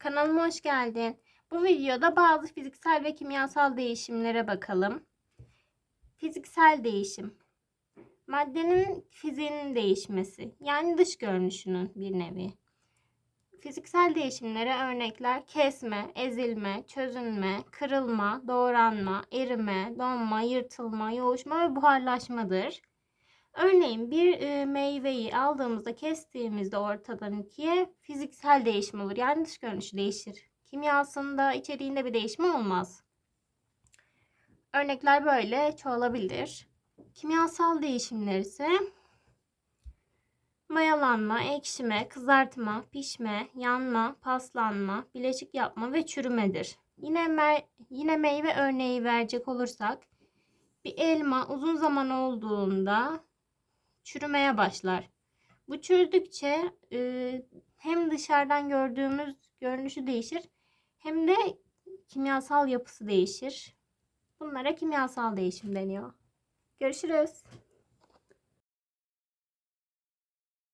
Kanalıma hoş geldin. Bu videoda bazı fiziksel ve kimyasal değişimlere bakalım. Fiziksel değişim. Maddenin fiziğinin değişmesi. Yani dış görünüşünün bir nevi. Fiziksel değişimlere örnekler kesme, ezilme, çözünme, kırılma, doğranma, erime, donma, yırtılma, yoğuşma ve buharlaşmadır. Örneğin bir e, meyveyi aldığımızda kestiğimizde ortadan ikiye fiziksel değişim olur. Yani dış görünüşü değişir. Kimyasında içeriğinde bir değişim olmaz. Örnekler böyle çoğalabilir. Kimyasal değişimler ise mayalanma, ekşime, kızartma, pişme, yanma, paslanma, bileşik yapma ve çürümedir. Yine mer- yine meyve örneği verecek olursak bir elma uzun zaman olduğunda çürümeye başlar. Bu çürüdükçe e, hem dışarıdan gördüğümüz görünüşü değişir hem de kimyasal yapısı değişir. Bunlara kimyasal değişim deniyor. Görüşürüz.